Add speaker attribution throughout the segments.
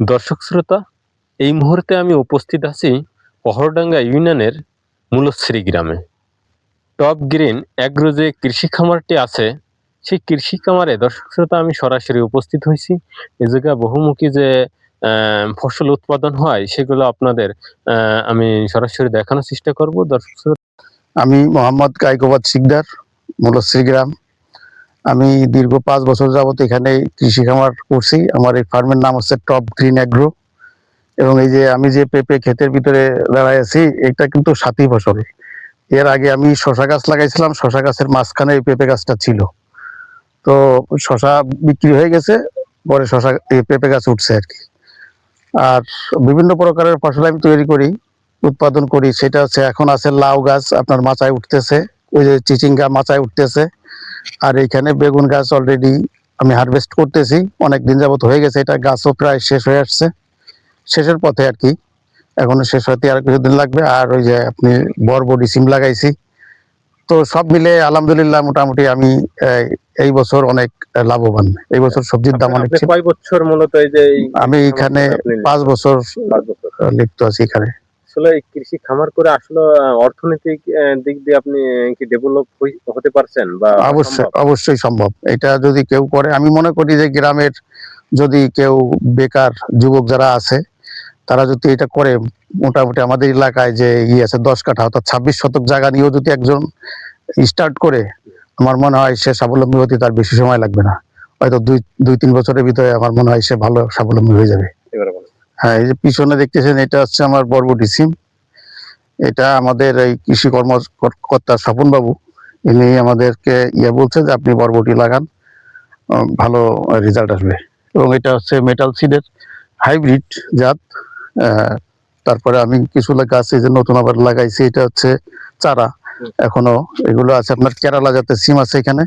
Speaker 1: দর্শক শ্রোতা, এই মুহূর্তে আমি উপস্থিত আছি পহরডাঙ্গা ইউনিয়নের মূলশ্রী গ্রামে। টপ গ্রিন অ্যাগ্রো যে কৃষি খামারটি আছে, সেই কৃষি খামারে দর্শক শ্রোতা আমি সরাসরি উপস্থিত হয়েছি। এ জায়গায় বহুমুখী যে ফসল উৎপাদন হয়, সেগুলো আপনাদের আমি সরাসরি দেখানোর চেষ্টা করব। দর্শক শ্রোতা,
Speaker 2: আমি মোহাম্মদ কাইকোবাদ শিকদার, মূলশ্রী গ্রাম। আমি দীর্ঘ পাঁচ বছর যাবত এখানে কৃষি খামার করছি। আমার এই ফার্মের নাম হচ্ছে টপ গ্রিন অ্যাগ্রো এবং এই যে আমি যে পেঁপে ক্ষেতের ভিতরে দাঁড়ায় আছি, এটা কিন্তু সাথী ফসল। এর আগে আমি শশা গাছ লাগাইছিলাম শশা গাছের মাঝখানে এই পেঁপে গাছটা ছিল। তো শশা বিক্রি হয়ে গেছে, পরে শশা এই পেঁপে গাছ উঠছে আর কি। আর বিভিন্ন প্রকারের ফসল আমি তৈরি করি, উৎপাদন করি। সেটা হচ্ছে এখন আছে লাউ গাছ, আপনার মাচায় উঠতেছে। ওই যে চিচিঙ্গা মাচায় উঠতেছে। আর এইখানে বেগুন গাছ অলরেডি আমি হারভেস্ট করতেছি। অনেক দিন যাবত হয়ে গেছে এটা গাছও প্রায় শেষ হয়ে আসছে। শেষের পথে আর কি। এখনও শেষ হতে আর কিছুদিন লাগবে। আর ওই যে আপনি বরবডি সিম লাগাইছি। তো সব মিলে আলহামদুলিল্লাহ মোটামুটি আমি এই, বছর অনেক লাভবান। এই বছর সবজির দাম অনেক
Speaker 1: কয় বছর মূলত এই যে
Speaker 2: আমি এখানে পাঁচ বছর। লিপ্ত আছি এখানে।
Speaker 1: আসলে কৃষি খামার করে আসলে অর্থনৈতিক দিক দিয়ে আপনি কি ডেভেলপ হতে পারছেন বা
Speaker 2: অবশ্যই অবশ্যই সম্ভব। এটা যদি কেউ করে আমি মনে করি যে গ্রামের যদি কেউ বেকার যুবক যারা আছে তারা যদি এটা করে মোটামুটি আমাদের এলাকায় যে ই আছে দশ কাঠা অর্থাৎ ছাব্বিশ শতক জায়গা নিয়েও যদি একজন স্টার্ট করে আমার মনে হয় সে স্বাবলম্বী হতে তার বেশি সময় লাগবে না। হয়তো দুই দুই তিন বছরের ভিতরে আমার মনে হয় সে ভালো স্বাবলম্বী হয়ে যাবে। হ্যাঁ এই যে পিছনে দেখতেছেন, এটা হচ্ছে আমার বরবটি সিম। এটা আমাদের এই কৃষি কর্মকর্তা স্বপন বাবু ইনি আমাদেরকে ইয়ে বলছে যে আপনি বরবটি লাগান ভালো রেজাল্ট আসবে। এবং এটা হচ্ছে মেটাল সিডের হাইব্রিড জাত। তারপরে আমি কিছু গাছ এই যে নতুন আবার লাগাইছি, এটা হচ্ছে চারা। এখনও এগুলো আছে, আপনার কেরালা জাতের সিম আছে এখানে,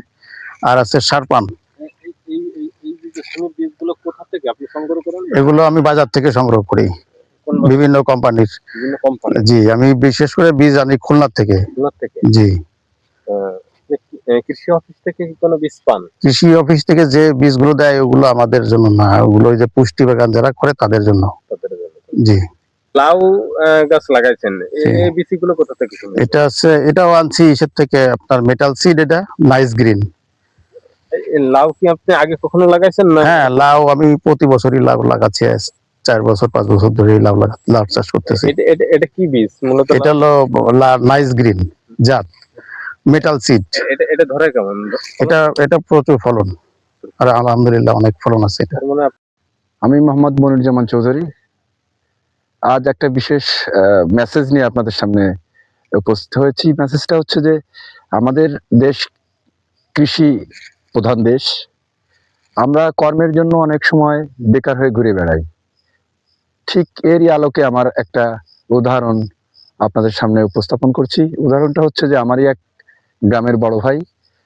Speaker 2: আর আছে সারপান
Speaker 1: এই- এই- এই- এই যে সিমের বীজগুলো কোথা থেকে আপনি সংগ্রহ করেন
Speaker 2: এগুলো আমি বাজার থেকে সংগ্রহ করি। বিভিন্ন কোম্পানির। জি আমি বিশেষ করে বীজ আনি খুলনার থেকে।
Speaker 1: থেকে?
Speaker 2: জি।
Speaker 1: কৃষি অফিস থেকে কি কোনো বীজ পান?
Speaker 2: কৃষি অফিস থেকে যে বীজগুলো দেয় ওগুলো আমাদের জন্য না। ওগুলো ওই যে পুষ্টি বাগান যারা করে তাদের জন্য। জি।
Speaker 1: লাউ গাছ লাগাইছেন। এই- বীজগুলো কোথা থেকে
Speaker 2: এটা হচ্ছে এটাও আনছি ইসের থেকে আপনার মেটাল সিড এটা নাইস গ্রিন
Speaker 1: লাউ কি আপনি আগে কখনো লাগাইছেন না?
Speaker 2: হ্যাঁ লাউ আমি প্রতি বছরই লাউ লাগাচ্ছি চার বছর পাঁচ বছর ধরে লাউ লাউ চাষ করতেছি।
Speaker 1: এটা এটা- এটা কি বীজ? মূলত
Speaker 2: এটা হলো নাইস গ্রিন জাত মেটাল সিড
Speaker 1: এটা এটা ধরে কেমন?
Speaker 2: এটা এটা প্রচুর ফলন আর আলহামদুলিল্লাহ অনেক ফলন আছে এটা।
Speaker 1: মানে
Speaker 3: আমি মোহাম্মদ মনিরুজ্জামান চৌধুরী। আজ একটা বিশেষ মেসেজ নিয়ে আপনাদের সামনে উপস্থিত হয়েছি। মেসেজটা হচ্ছে যে আমাদের দেশ কৃষি প্রধান দেশ। আমরা কর্মের জন্য অনেক সময় বেকার হয়ে ঘুরে বেড়াই। ঠিক এরই আলোকে আমার একটা উদাহরণ আপনাদের সামনে উপস্থাপন করছি। উদাহরণটা হচ্ছে যে আমারই এক গ্রামের বড় ভাই,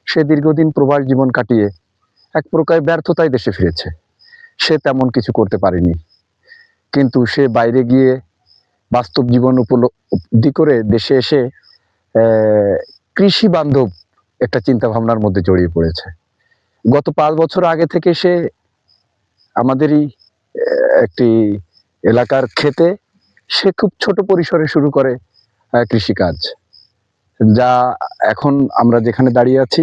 Speaker 3: সে দীর্ঘদিন প্রবাস জীবন কাটিয়ে এক প্রকার ব্যর্থতায় দেশে ফিরেছে। সে তেমন কিছু করতে পারেনি। কিন্তু সে বাইরে গিয়ে বাস্তব জীবন উপলব্ধি করে দেশে এসে কৃষি বান্ধব একটা চিন্তা ভাবনার মধ্যে জড়িয়ে পড়েছে। গত পাঁচ বছর আগে থেকে সে আমাদেরই একটি এলাকার খেতে সে খুব ছোট পরিসরে শুরু করে কৃষিকাজ। যা এখন আমরা যেখানে দাঁড়িয়ে আছি,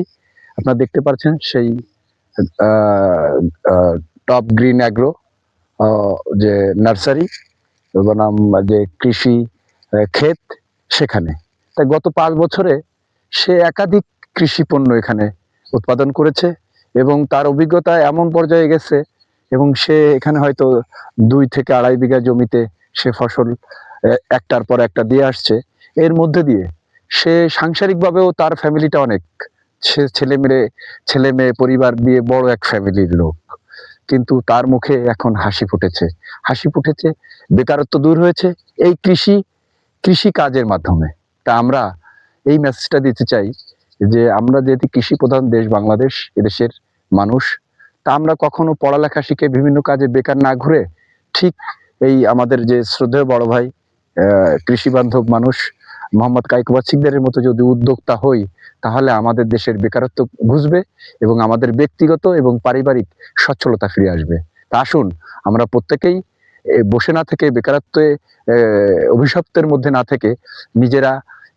Speaker 3: আপনারা দেখতে পাচ্ছেন সেই টপ গ্রিন অ্যাগ্রো যে নার্সারি বনাম যে কৃষি ক্ষেত সেখানে। তাই গত পাঁচ বছরে সে একাধিক কৃষি পণ্য এখানে উৎপাদন করেছে। এবং তার অভিজ্ঞতা এমন পর্যায়ে গেছে এবং সে এখানে হয়তো দুই থেকে আড়াই বিঘা জমিতে সে ফসল একটার পর একটা দিয়ে আসছে। এর মধ্যে দিয়ে সে সাংসারিকভাবেও তার ফ্যামিলিটা অনেক। সে ছেলে মেয়ে ছেলে মেয়ে পরিবার দিয়ে বড় এক ফ্যামিলির লোক। কিন্তু তার মুখে এখন হাসি ফুটেছে। হাসি ফুটেছে, বেকারত্ব দূর হয়েছে এই কৃষি কৃষি কাজের মাধ্যমে। তা আমরা এই মেসেজটা দিতে চাই যে আমরা যেহেতু কৃষি প্রধান দেশ বাংলাদেশ, এদেশের মানুষ। তা আমরা কখনো পড়ালেখা শিখে বিভিন্ন কাজে বেকার না ঘুরে ঠিক এই আমাদের যে শ্রদ্ধেয় বড় ভাই কৃষি বান্ধব মানুষ, মোহাম্মদ কাইকুবাদ সিকদারের মতো যদি উদ্যোক্তা হই, তাহলে আমাদের দেশের বেকারত্ব ঘুষবে এবং আমাদের ব্যক্তিগত এবং পারিবারিক সচ্ছলতা ফিরে আসবে। তা আসুন, আমরা প্রত্যেকেই বসে না থেকে, বেকারত্বে অভিশপ্তের মধ্যে না থেকে নিজেরা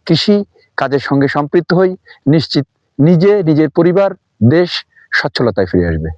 Speaker 3: কৃষি কাজের সঙ্গে সম্পৃক্ত হই, নিশ্চিত নিজে, নিজের পরিবার, দেশ সচ্ছলতায় ফিরে আসবে।